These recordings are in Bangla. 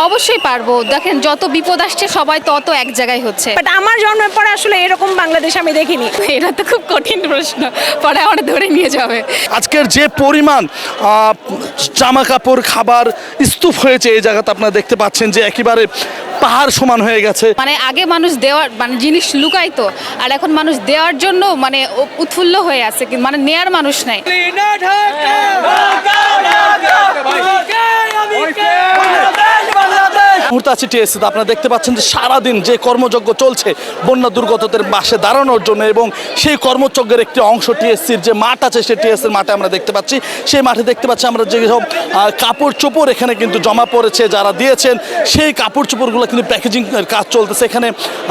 অবশ্যই পারব দেখেন যত বিপদ আসছে সবাই তত এক জায়গায় হচ্ছে বাট আমার জন্মের পরে আসলে এরকম বাংলাদেশ আমি দেখিনি এটা তো খুব কঠিন প্রশ্ন পরে আমার ধরে নিয়ে যাবে আজকের যে পরিমাণ জামা কাপড় খাবার স্তূপ হয়েছে এই জায়গাতে আপনারা দেখতে পাচ্ছেন যে একেবারে পাহাড় সমান হয়ে গেছে মানে আগে মানুষ দেওয়ার মানে জিনিস লুকাইতো আর এখন মানুষ দেওয়ার জন্য মানে উৎফুল্ল হয়ে আছে কিন্তু মানে নেয়ার মানুষ নাই আছে টিএসসিতে আপনারা দেখতে পাচ্ছেন যে সারাদিন যে কর্মযজ্ঞ চলছে বন্যা দুর্গতদের পাশে দাঁড়ানোর জন্য এবং সেই কর্মযজ্ঞের একটি অংশ টিএসসির যে মাঠ আছে সেই টিএসসির মাঠে আমরা দেখতে পাচ্ছি। সেই মাঠে দেখতে পাচ্ছি আমরা যেসব কাপড় চোপড় এখানে কিন্তু জমা পড়েছে যারা দিয়েছেন। সেই কাপড় চোপড়গুলো কিন্তু প্যাকেজিংয়ের কাজ চলতেছে। এখানে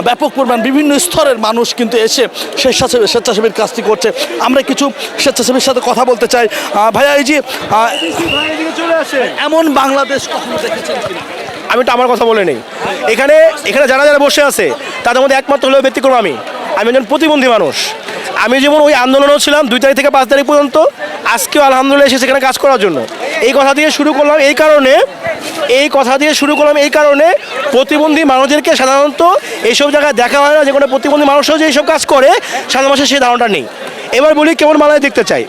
ব্যাপক পরিমাণ বিভিন্ন স্তরের মানুষ কিন্তু এসে স্বেচ্ছাসেবী স্বেচ্ছাসেবীর কাজটি করছে। আমরা কিছু স্বেচ্ছাসেবীর সাথে কথা বলতে চাই। ভাইয়া এই যে এমন বাংলাদেশ কখনো দেখেছেন কিনা? আমি তো আমার কথা বলে নেই। এখানে এখানে যারা যারা বসে আছে, তাদের মধ্যে একমাত্র হলেও ব্যতিক্রম আমি। আমি একজন প্রতিবন্ধী মানুষ। আমি যেমন ওই আন্দোলনেও ছিলাম দুই তারিখ থেকে পাঁচ তারিখ পর্যন্ত, আজকেও আলহামদুলিল্লাহ এসে সেখানে কাজ করার জন্য। এই কথা দিয়ে শুরু করলাম এই কারণে, এই কথা দিয়ে শুরু করলাম এই কারণে প্রতিবন্ধী মানুষদেরকে সাধারণত এইসব জায়গায় দেখা হয় না যে কোনো প্রতিবন্ধী মানুষও যে এইসব কাজ করে, সাধারণ মানুষের সেই ধারণাটা নেই। এবার বলি কেমন বাংলাদেশ দেখতে চাই।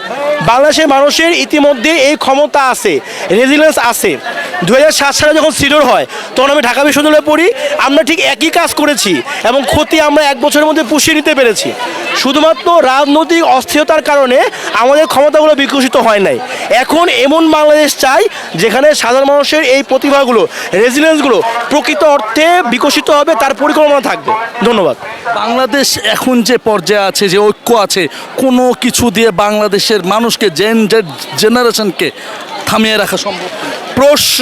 বাংলাদেশের মানুষের ইতিমধ্যে এই ক্ষমতা আছে রেজিলেন্স আছে। দু হাজার সাত সালে যখন সিডোর হয়, তখন আমি ঢাকা বিশ্ববিদ্যালয়ে পড়ি। আমরা ঠিক একই কাজ করেছি এবং ক্ষতি আমরা এক বছরের মধ্যে পুষিয়ে নিতে পেরেছি। শুধুমাত্র রাজনৈতিক অস্থিরতার কারণে আমাদের ক্ষমতাগুলো বিকশিত হয় নাই। এখন এমন বাংলাদেশ চাই, যেখানে সাধারণ মানুষের এই প্রতিভাগুলো রেজিলেন্সগুলো প্রকৃত অর্থে বিকশিত হবে, তার পরিকল্পনা থাকবে। ধন্যবাদ। বাংলাদেশ এখন যে পর্যায়ে আছে, যে ঐক্য আছে, কোনো কিছু দিয়ে বাংলাদেশের মানুষকে জেন জেনারেশনকে থামিয়ে রাখা সম্ভব না।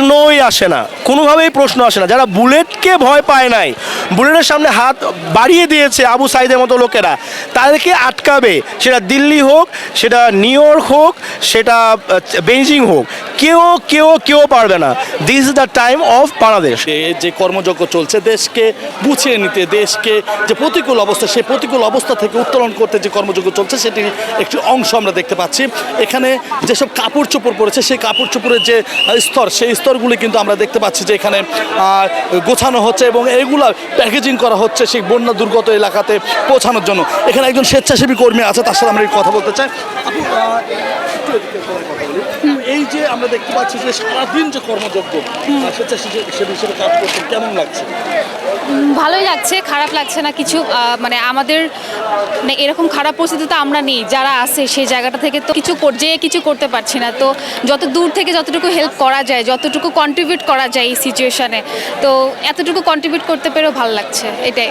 প্রশ্নই আসে না, কোনোভাবেই প্রশ্ন আসে না। যারা বুলেটকে ভয় পায় নাই, বুলেটের সামনে হাত বাড়িয়ে দিয়েছে আবু সাইদের মতো লোকেরা, তাদেরকে আটকাবে। সেটা দিল্লি হোক, সেটা নিউ ইয়র্ক হোক, সেটা বেইজিং হোক। কেউ কেউ কেউ পারবে না। This is the time of Bangladesh যে কর্মযজ্ঞ চলছে, দেশকে বুঝিয়ে নিতে, দেশকে যে প্রতিকূল অবস্থা সেই প্রতিকূল অবস্থা থেকে উত্তোলন করতে যে কর্মযজ্ঞ চলছে, সেটির একটি অংশ আমরা দেখতে পাচ্ছি। এখানে যেসব কাপড় চোপড় পড়েছে, সেই কাপড় চোপড়ের যে স্তর, সেই স্তরগুলি কিন্তু আমরা দেখতে পাচ্ছি যে এখানে গোছানো হচ্ছে এবং এগুলা প্যাকেজিং করা হচ্ছে সেই বন্যা দুর্গত এলাকাতে পৌঁছানোর জন্য। এখানে একজন স্বেচ্ছাসেবী কর্মী আছে, তার সাথে আমরা কথা বলতে চাই। এই যে আমরা দেখতে পাচ্ছি যে সারাদিন যে কর্মযজ্ঞ স্বেচ্ছাসেবী হিসেবে কাজ করছেন কেমন লাগছে? ভালোই লাগছে খারাপ লাগছে না কিছু মানে আমাদের মানে এরকম খারাপ পরিস্থিতিতে আমরা নেই যারা আছে সেই জায়গাটা থেকে তো কিছু কর- যেয়ে কিছু করতে পারছি না। তো যত দূর থেকে যতটুকু হেল্প করা যায় যতটুকু কন্ট্রিবিউট করা যায় এই সিচুয়েশনে তো এতটুকু কন্ট্রিবিউট করতে পেরেও ভালো লাগছে এটাই।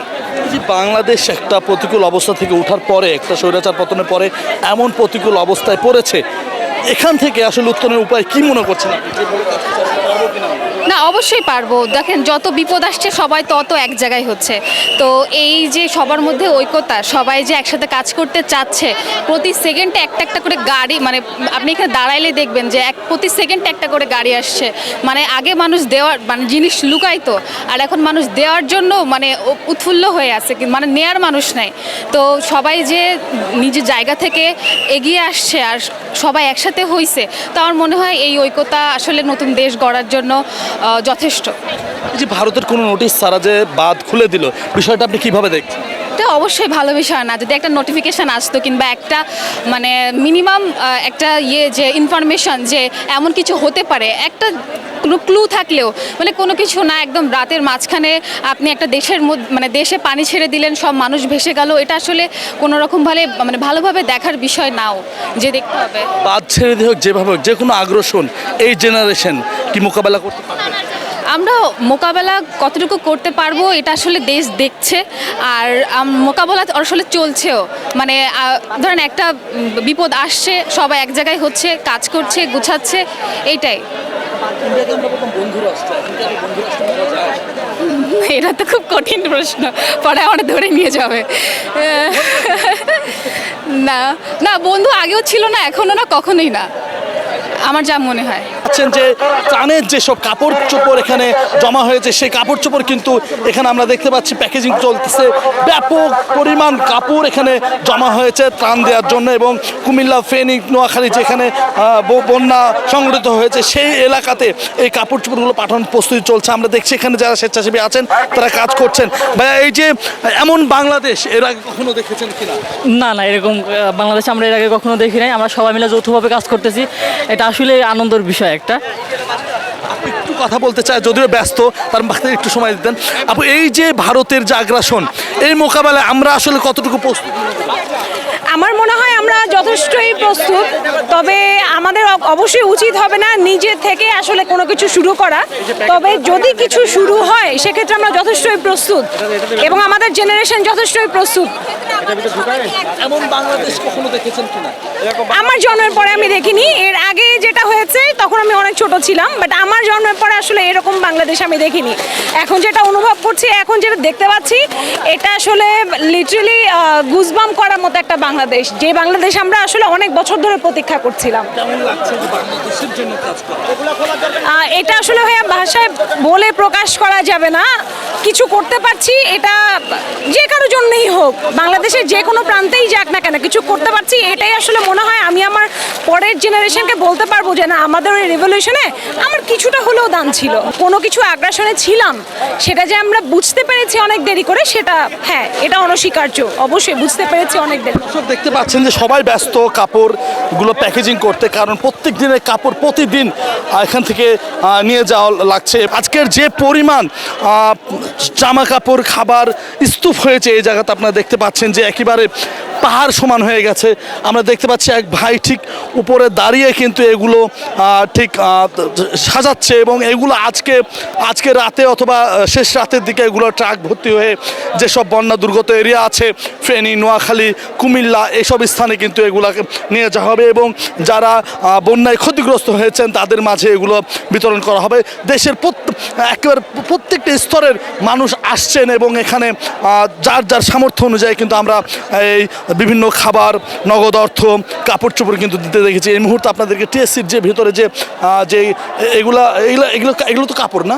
যে বাংলাদেশ একটা প্রতিকূল অবস্থা থেকে ওঠার পরে একটা স্বৈরাচার পতনের পরে এমন প্রতিকূল অবস্থায় পড়েছে এখান থেকে আসলে উত্তরণের উপায় কি মনে করছেন আপনি? না, অবশ্যই পারব। দেখেন, যত বিপদ আসছে, সবাই তত এক জায়গায় হচ্ছে। তো এই যে সবার মধ্যে ঐক্যতা, সবাই যে একসাথে কাজ করতে চাচ্ছে, প্রতি সেকেন্ডে একটা একটা করে গাড়ি মানে আপনি এখানে দাঁড়াইলে দেখবেন যে এক, প্রতি সেকেন্ডে একটা করে গাড়ি আসছে। মানে আগে মানুষ দেওয়ার মানে জিনিস লুকাইতো, আর এখন মানুষ দেওয়ার জন্য মানে উৎফুল্ল হয়ে আছে মানে নেয়ার মানুষ নাই। তো সবাই যে নিজের জায়গা থেকে এগিয়ে আসছে, আর সবাই একসাথে হইছে, তো আমার মনে হয় এই ঐক্যতা আসলে নতুন দেশ গড়ার জন্য যথেষ্ট। যে ভারতের কোনো নোটিশ ছাড়া যে বাদ খুলে দিল বিষয়টা আপনি কীভাবে দেখছেন? এটা অবশ্যই ভালো বিষয় না। যদি একটা নোটিফিকেশান আসতো কিংবা একটা মানে মিনিমাম একটা ইয়ে যে ইনফরমেশন যে এমন কিছু হতে পারে একটা ক্লু থাকলেও মানে কোনো কিছু না একদম রাতের মাঝখানে আপনি একটা দেশের মধ্যে মানে দেশে পানি ছেড়ে দিলেন সব মানুষ ভেসে গেল এটা আসলে কোনো রকমভাবে মানে ভালোভাবে দেখার বিষয় নাও যে দেখতে হবে। বাদ ছেড়ে দিয়ে হোক যেভাবে হোক যে কোনো আগ্রাসন এই জেনারেশন কি মোকাবেলা করতে পারবে? আমরা মোকাবেলা কতটুকু করতে পারব এটা আসলে দেশ দেখছে আর মোকাবেলা আসলে চলছেও। মানে ধরেন একটা বিপদ আসছে সবাই এক জায়গায় হচ্ছে কাজ করছে গুছাচ্ছে এইটাই। এটা তো খুব কঠিন প্রশ্ন, পরে আমার ধরে নিয়ে যাবে। না না, বন্ধু আগেও ছিল না, এখনও না, কখনোই না। আমার যা মনে হয়। পাচ্ছেন যে ত্রাণের যেসব কাপড় চোপড় এখানে জমা হয়েছে সেই কাপড় চোপড় কিন্তু এখানে আমরা দেখতে পাচ্ছি প্যাকেজিং চলতেছে। ব্যাপক পরিমাণ কাপড় এখানে জমা হয়েছে ত্রাণ দেওয়ার জন্য এবং কুমিল্লা ফেনী নোয়াখালী যেখানে বন্যা সংঘটিত হয়েছে সেই এলাকাতে এই কাপড় চোপড়গুলো পাঠানোর প্রস্তুতি চলছে। আমরা দেখছি এখানে যারা স্বেচ্ছাসেবী আছেন তারা কাজ করছেন। ভাইয়া এই যে এমন বাংলাদেশ এর আগে কখনো দেখেছেন কিনা? না না এরকম বাংলাদেশে আমরা এর আগে কখনো দেখি নাই। আমরা সবাই মিলে যৌথভাবে কাজ করতেছি। এটা আসলে আনন্দের বিষয় একটা। একটু কথা বলতে চাই, যদিও ব্যস্ত, তার মাথায় একটু সময় দিতেন। আপু, এই যে ভারতের যে আগ্রাসন, এই মোকাবেলায় আমরা আসলে কতটুকু প্রস্তুত? আমার মনে হয় আমরা যথেষ্টই প্রস্তুত তবে আমাদের অবশ্যই উচিত হবে না নিজে থেকে আসলে কোনো কিছু শুরু করা। তবে যদি কিছু শুরু হয় সেক্ষেত্রে আমরা যথেষ্টই প্রস্তুত এবং আমাদের জেনারেশন যথেষ্টই প্রস্তুত। আমার জন্মের পরে আমি দেখিনি। এর আগে যেটা হয়েছে তখন আমি অনেক ছোট ছিলাম বাট আমার জন্মের পরে আসলে এরকম বাংলাদেশ আমি দেখিনি। এখন যেটা অনুভব করছি এখন যেটা দেখতে পাচ্ছি এটা আসলে লিটারেলি গুজবাম করার মতো একটা বাংলাদেশ। যে বাংলাদেশ আমরা আসলে অনেক বছর ধরে প্রতীক্ষা করছিলাম। এটা আসলে ভাইয়া ভাষায় বলে প্রকাশ করা যাবে না। কিছু করতে পারছি এটা যে কারোর জন্যই হোক বাংলাদেশের যে কোনো প্রান্তেই যাক না কেন কিছু করতে পারছি এটাই আসলে মনে হয় আমি আমার পরের জেনারেশনকে বলতে পারব যে না আমাদের ওই রেভলিউশনে আমার কিছুটা হলেও দান ছিল। কোনো কিছু আগ্রাসনে ছিলাম সেটা যে আমরা বুঝতে পেরেছি অনেক দেরি করে সেটা হ্যাঁ এটা অনস্বীকার্য। অবশ্যই বুঝতে পেরেছি অনেক দেরি। দেখতে পাচ্ছেন যে সবাই ব্যস্ত কাপড়গুলো প্যাকেজিং করতে, কারণ প্রত্যেক দিনের কাপড় প্রতিদিন এখান থেকে নিয়ে যাওয়া লাগছে। আজকের যে পরিমাণ জামা কাপড়, খাবার স্তূপ হয়েছে এই জায়গাতে আপনারা দেখতে পাচ্ছেন যে একেবারে পাহাড় সমান হয়ে গেছে। আমরা দেখতে পাচ্ছি এক ভাই ঠিক উপরে দাঁড়িয়ে কিন্তু এগুলো ঠিক সাজাচ্ছে এবং এগুলো আজকে আজকে রাতে অথবা শেষ রাতের দিকে এগুলো ট্রাক ভর্তি হয়ে যেসব বন্যা দুর্গত এরিয়া আছে, ফেনী, নোয়াখালী, কুমিল্লা, এসব স্থানে কিন্তু এগুলাকে নিয়ে যাওয়া হবে এবং যারা বন্যায় ক্ষতিগ্রস্ত হয়েছেন তাদের মাঝে এগুলো বিতরণ করা হবে। দেশের একেবারে প্রত্যেকটা স্তরের মানুষ আসছেন এবং এখানে যার যার সামর্থ্য অনুযায়ী কিন্তু আমরা এই বিভিন্ন খাবার নগদ অর্থ কাপড় চোপড় কিন্তু দিতে দেখেছি। এই মুহূর্তে আপনাদেরকে টিএসসির যে ভিতরে যে যে এগুলা এগুলো এগুলো এগুলো তো কাপড় না?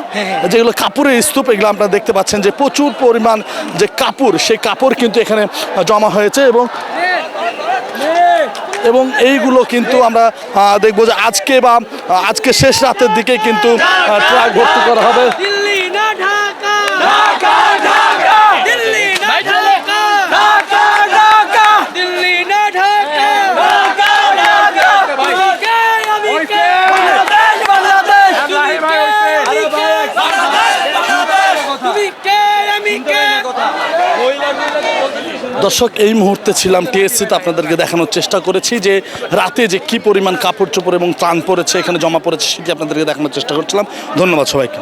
যেগুলো কাপড়ের স্তূপ এগুলো আপনারা দেখতে পাচ্ছেন যে প্রচুর পরিমাণ যে কাপড় সেই কাপড় কিন্তু এখানে জমা হয়েছে এবং এবং এইগুলো কিন্তু আমরা দেখব যে আজকে বা আজকে শেষ রাতের দিকে কিন্তু ট্রাক ভর্তি করা হবে দিল্লি না ঢাকা ঢাকা ঢাকা দিল্লি না ঢাকা ঢাকা ঢাকা দিল্লি না ঢাকা ঢাকা ঢাকা আমি কে আমি কে বাংলাদেশ বাংলাদেশ তুমি কে আমি কে বাংলাদেশ বাংলাদেশ তুমি কে আমি কে দর্শক, এই মুহূর্তে ছিলাম টিএসসিতে আপনাদেরকে দেখানোর চেষ্টা করেছি যে রাতে যে কি পরিমাণ কাপড় চোপড় এবং ত্রাণ পড়েছে, এখানে জমা পড়েছে সেটি আপনাদেরকে দেখানোর চেষ্টা করছিলাম। ধন্যবাদ সবাইকে।